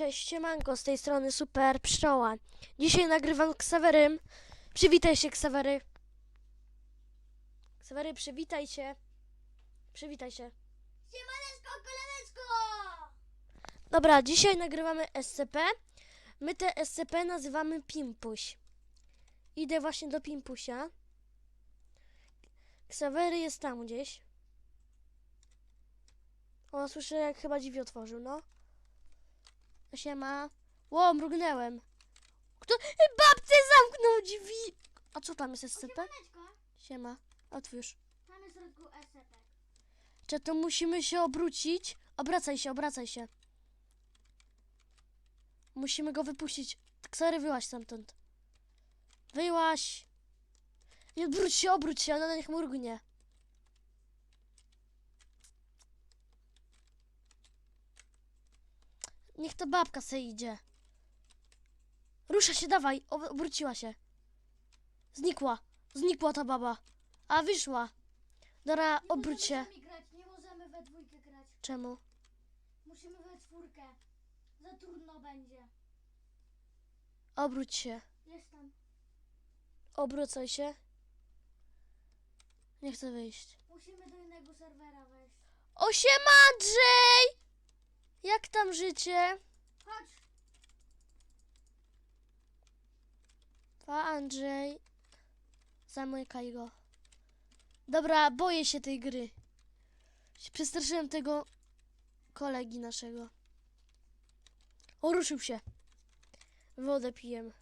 Cześć, siemanko, z tej strony Super Pszczoła. Dzisiaj nagrywam Ksawerym. Przywitaj się, Ksawery. Ksawery, przywitaj się. Przywitaj się. Siemaneczko, kolaneczko! Dobra, dzisiaj nagrywamy SCP. My te SCP nazywamy Pimpuś. Idę właśnie do Pimpusia. Ksawery jest tam gdzieś. O, słyszę jak chyba drzwi otworzył, no. Siema. Ło, mrugnęłem. Kto? Babce zamknął drzwi! A co tam jest SCP? Siema. Otwórz. mamy w środku SCP. Czy to musimy się obrócić? Obracaj się, obracaj się. Musimy go wypuścić. Ksery, wyłaź stamtąd. Wyłaź. Nie obróć się, obróć się, ona niech mrugnie. Niech ta babka se idzie. Rusza się, dawaj. Ob- obróciła się. Znikła. Znikła ta baba. A wyszła. Dora, obróć się. Nie możemy we dwójkę grać. Czemu? Musimy we czwórkę. Za trudno będzie. Obróć się. Jestem. Obrócaj się. Nie chcę wyjść. Musimy do innego serwera wejść. O siema Andrzej! Jak tam życie? Chodź! Pa Andrzej. Zamykaj go. Dobra, boję się tej gry. Przestraszyłem tego kolegi naszego. O, ruszył się. Wodę pijem.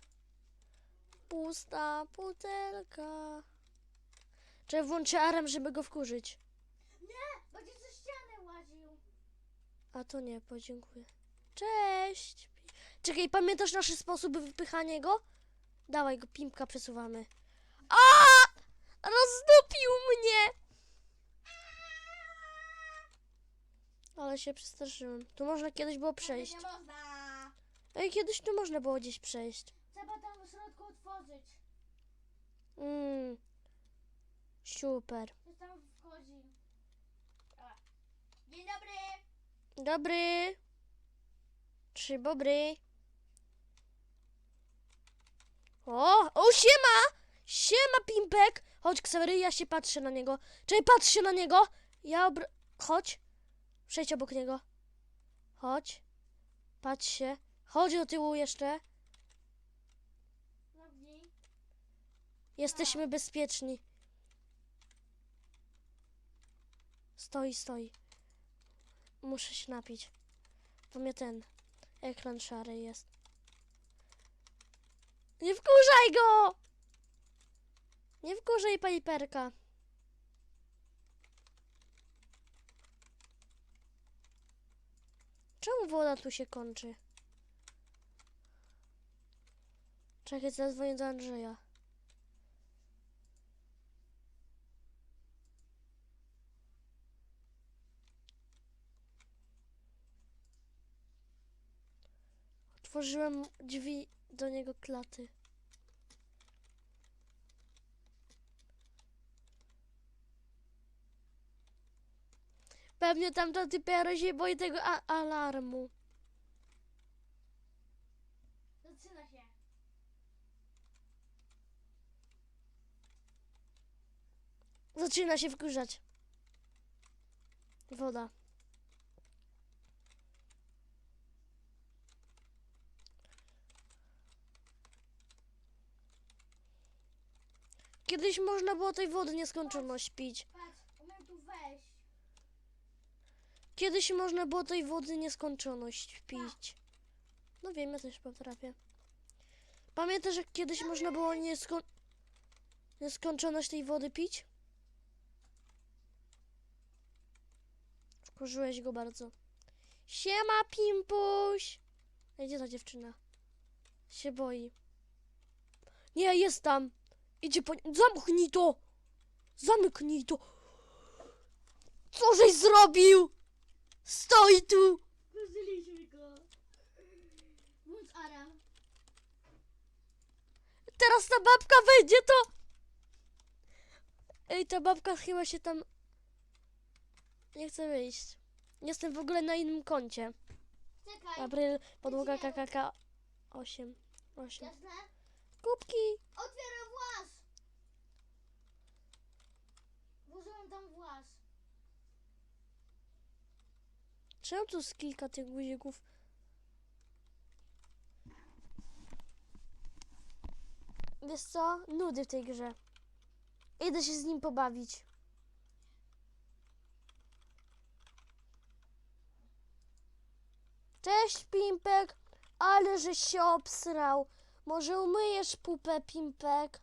Pusta butelka. Czy włączę alarm, żeby go wkurzyć? Nie! A to nie, podziękuję. Cześć! Czekaj, pamiętasz nasze sposoby wypychania go? Dawaj go, pimpka przesuwamy. A! Rozdupił mnie! Ale się przestraszyłem. Tu można kiedyś było przejść. Nie można! Ej, kiedyś tu można było gdzieś przejść. Trzeba tam w środku otworzyć. Mmm. Super. Ktoś tam wchodzi. Dzień dobry! Dobry. Trzy bobry. O, o siema! Siema, Pimpek! Chodź, Ksawery, ja się patrzę na niego. Czekaj, patrz się na niego! Ja obr... Chodź. Przejdź obok niego. Chodź. Patrz się. Chodź do tyłu jeszcze. Jesteśmy bezpieczni. Stoi, stoi. Muszę się napić. To mnie ten ekran szary jest. Nie wkurzaj go! Nie wkurzaj Piperka. Czemu woda tu się kończy? Czekaj, zadzwonię do Andrzeja. Otworzyłem drzwi do niego klaty. Pewnie tamta typiara się boi tego alarmu. Zaczyna się. Zaczyna się wkurzać. Woda. Kiedyś można było tej wody nieskończoność pić. Patrz, umiem tu wejść. Kiedyś można było tej wody nieskończoność pić. No wiem, ja też potrafię. Pamiętasz, jak kiedyś można było niesko... nieskończoność tej wody pić? Wkurzyłeś go bardzo. Siema, Pimpuś! Ej, Gdzie ta dziewczyna? Się boi. Nie, jest tam! Idzie po... Zamknij to! Zamknij to! Co żeś zrobił? Stoi tu! Wkurzyliśmy go. Włącz ara. Teraz ta babka wejdzie, to... Ej, ta babka chyba się tam... Nie chce wyjść. Jestem w ogóle na innym koncie. Czekaj. April, podłoga. KKK 8. 8. Jasne? Kubki! Otwieram włas! Włożyłem tam włas. Czemu tu jest kilka tych guzików? Wiesz co? Nudy w tej grze. Idę się z nim pobawić. Cześć, Pimpek. Ale żeś się obsrał. Może umyjesz pupę, Pimpek?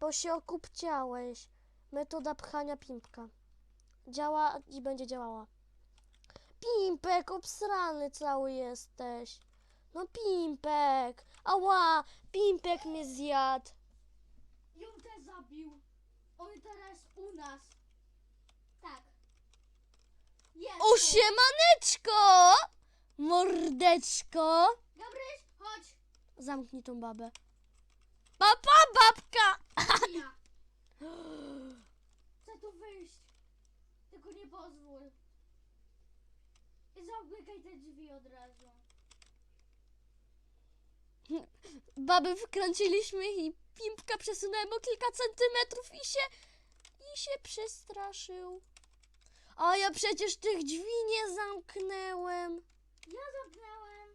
Bo się okupciałeś. Metoda pchania Pimpka. Działa i będzie działała. Pimpek, obsrany cały jesteś. No Pimpek. Ała, Pimpek mnie zjadł. Ją też zabił. On teraz u nas. Tak. Jest. O, siemaneczko! Mordeczko. Gabryś, chodź. Zamknij tą babę. Papa, babka! Ja. Chcę tu wyjść. Tylko nie pozwól. Zamykaj te drzwi od razu. Baby wkręciliśmy i Pimpka przesunąłem o kilka centymetrów i się... i się przestraszył. A ja przecież tych drzwi nie zamknęłem. Ja zamknęłem.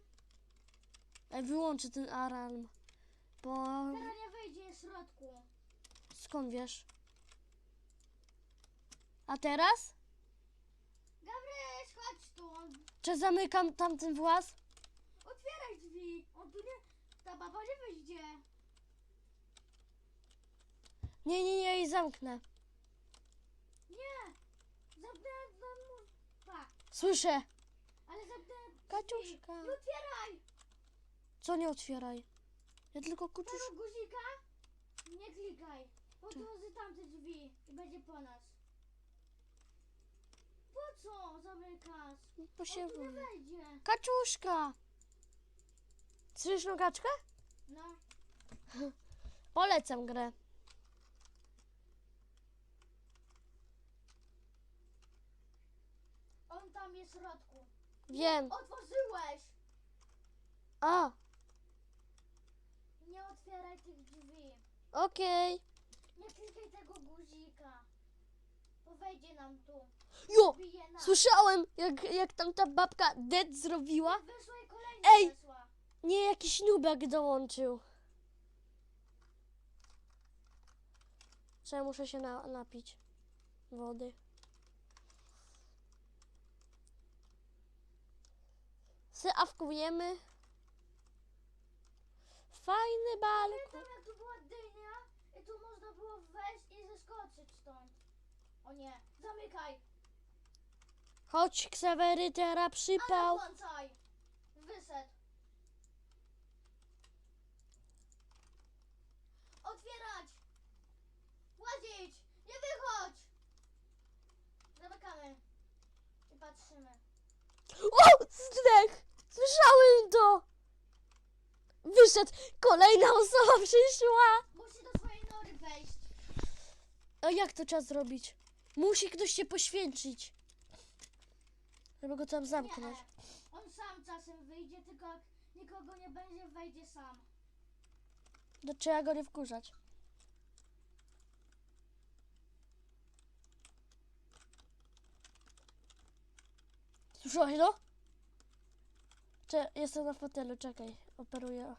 Ej, wyłączę ten alarm. Bo... Teraz nie wyjdzie w środku. Skąd wiesz? A teraz? Gabryś, chodź tu. On- Czy zamykam tamten włas? Otwieraj drzwi. On tu nie... Ta baba nie wyjdzie. Nie, nie, nie, i zamknę. Nie. Zamknęłem tam... mu- Pa. Słyszę. Ale drzwi. Kaczuszka. Nie otwieraj. Co nie otwieraj? Ja tylko kuczusz... Tego guzika nie klikaj. Otworzy tamte drzwi i będzie po nas. Po co zamykasz? Po się On tu nie boję. wejdzie. Kaczuszka! Słyszysz nogaczkę? No. Polecam grę. On tam jest w środku. Wiem. Otworzyłeś! A, Nie otwieraj tych drzwi. okej. Nie klikaj tego guzika. Bo wejdzie nam tu. Jo! Słyszałem, jak, jak tam ta babka dead zrobiła. Wyszła i kolejna Ej! weszła. Nie, jakiś nubek dołączył. Co ja muszę się na, napić wody. Syawkujemy. Fajny balkon. Pamiętam jak tu była dynia i tu można było wejść i zeskoczyć stąd. O nie, zamykaj. Chodź, Ksawery, teraz Ale przypał. włączaj. Wyszedł. Otwierać. Łazić. Nie wychodź. Zamykamy. I patrzymy. O! Zdech! Słyszałem to! Wyszedł! Kolejna osoba przyszła! Musi do swojej nory wejść. A jak to trzeba zrobić? Musi ktoś się poświęcić. Żeby go tam zamknąć. Nie. On sam czasem wyjdzie, tylko jak nikogo nie będzie, wejdzie sam. To trzeba go nie wkurzać. Słyszałeś to? Cze- jestem na fotelu, czekaj. Operuję.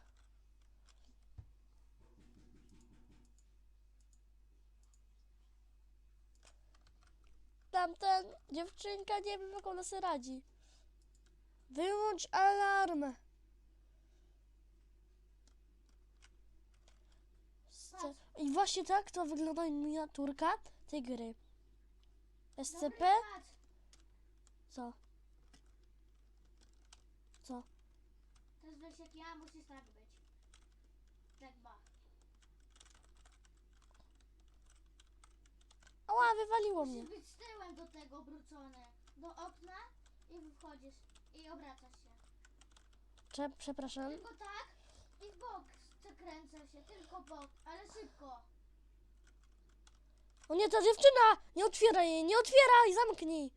Tamten dziewczynka, nie wiem jak ona sobie radzi. Wyłącz alarm. I właśnie tak to wygląda miniaturka tej gry. SCP? Co? Co? To jest jak ja, musisz tak być. Ała, wywaliło mnie. Musisz być tyłem do tego obrócony. Do okna i wychodzisz. I obracasz się. Prze przepraszam. Tylko tak i w bok przekręca się. Tylko bok, ale szybko. O nie, ta dziewczyna! Nie otwieraj jej, nie otwieraj, zamknij!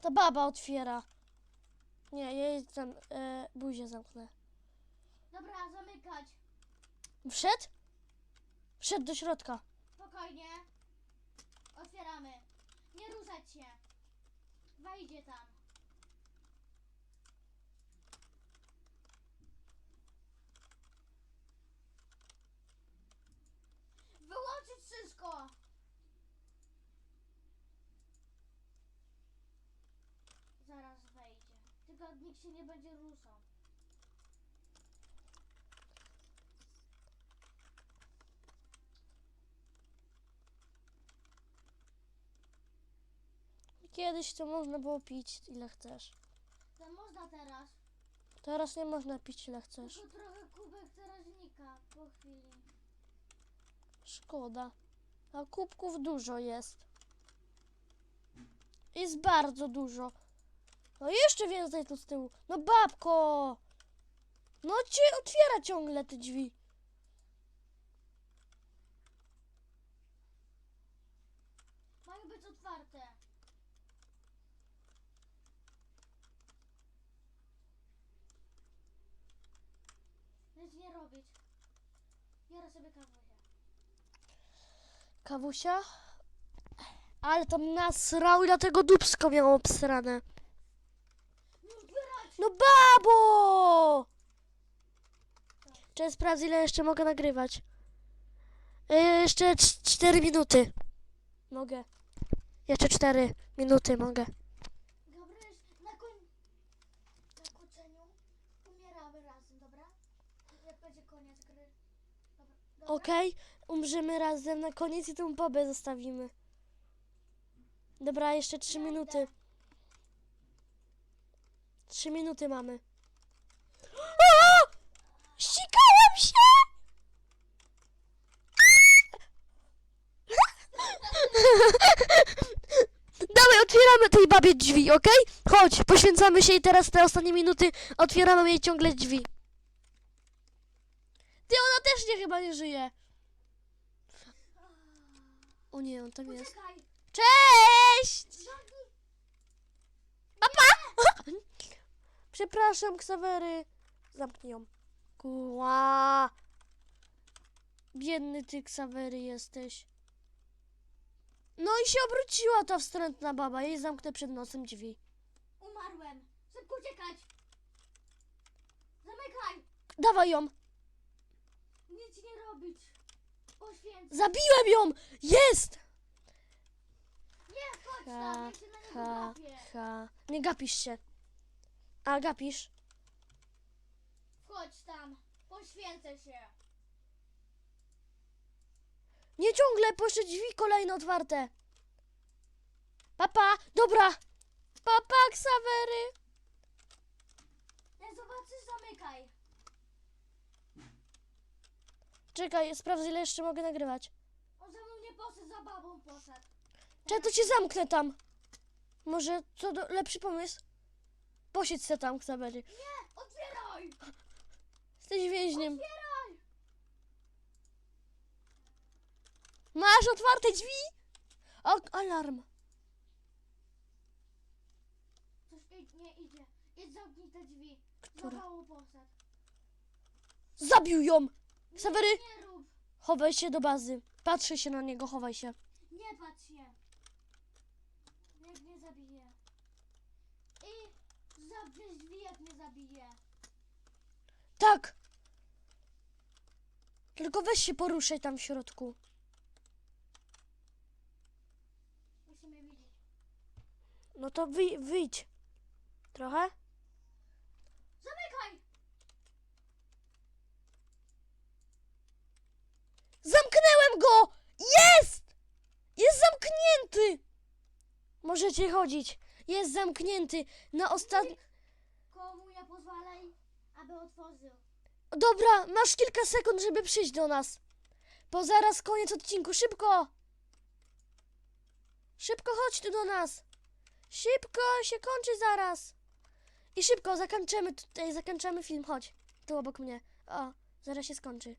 Ta baba otwiera. Nie, ja jej tam e, buzię zamknę. Dobra, zamykać. Wszedł? Wszedł do środka. Spokojnie. Otwieramy. Nie ruszać się. Wejdzie tam. Wyłączyć wszystko. Zaraz wejdzie. Tylko nikt się nie będzie ruszał. Kiedyś to można było pić ile chcesz. To można teraz. Teraz nie można pić ile chcesz. Tylko trochę kubek teraźnika po chwili. Szkoda. A kubków dużo jest. Jest bardzo dużo. No jeszcze więcej tu z tyłu. No babko! No cię otwiera ciągle te drzwi. Mają być otwarte. Nic nie robić. Biorę sobie kawuję. Kawusia? Ale tam nasrał i dlatego dubsko miało obsrane. No babo! Czy sprawdź ile jeszcze mogę nagrywać. E, jeszcze 4 minuty. Mogę. Jeszcze 4 minuty mogę. Gabryś, na koń... Na kłóceniu umieramy razem, dobra? Jak będzie koniec gry. Dobra. dobra? Okej, umrzemy razem na koniec i tą babę zostawimy. Dobra, jeszcze 3 Ja minuty. 3 minuty mamy. O! Się! Dawaj, otwieramy tej babie drzwi, okej? Chodź, poświęcamy się i teraz te ostatnie minuty otwieramy jej ciągle drzwi. Ty, ona też nie chyba nie żyje. O nie, on tam jest. Cześć! Zamknij! Przepraszam, Ksawery. Zamknij ją. Kuła. Biedny ty, Ksawery, jesteś. No i się obróciła ta wstrętna baba. Jej zamknę przed nosem drzwi. Umarłem! Szybko uciekać! Zamykaj! Dawaj ją. Nic nie robić! Poświęcę! Zabiłem ją. Jest. Nie, chodź tam, ja się na niego Ha, gapię! ha. Nie gapisz się. A, gapisz. Chodź tam! Poświęcę się! Nie ciągle, jeszcze drzwi kolejne otwarte. Papa, dobra. Papa, Ksawery. Jak zobaczysz, zamykaj! Czekaj, sprawdzę ile jeszcze mogę nagrywać. On za mną nie poszedł, za babą poszedł. Czekaj, to cię zamknę tam. Może co do, lepszy pomysł? Posiedź se tam, Ksawery. Nie! Otwieraj! Jesteś więźniem. Otwieraj! Masz otwarte drzwi? O, alarm. Coś id- nie idzie. Idź zamknij te drzwi. Które? Za babą poszedł. Zabił ją. Nie, Ksawery? Nie rób! Chowaj się do bazy. Patrzę się na niego, chowaj się. Nie patrz się! Jak mnie zabije. I zamknij drzwi, jak mnie zabije. Tak. Tylko weź się poruszaj tam w środku. Musimy widzieć. No to wyj wyjdź. Trochę? Zamykaj! Zamknęłem go! Jest! Jest zamknięty! Możecie chodzić. Jest zamknięty. Na ostatni... Komu ja pozwalaj, aby otworzył. Dobra, masz kilka sekund, żeby przyjść do nas. Bo zaraz koniec odcinku. Szybko! Szybko chodź tu do nas. Szybko się kończy zaraz. I szybko zakończymy tutaj, zakończymy film. Chodź. Tu obok mnie. O, zaraz się skończy.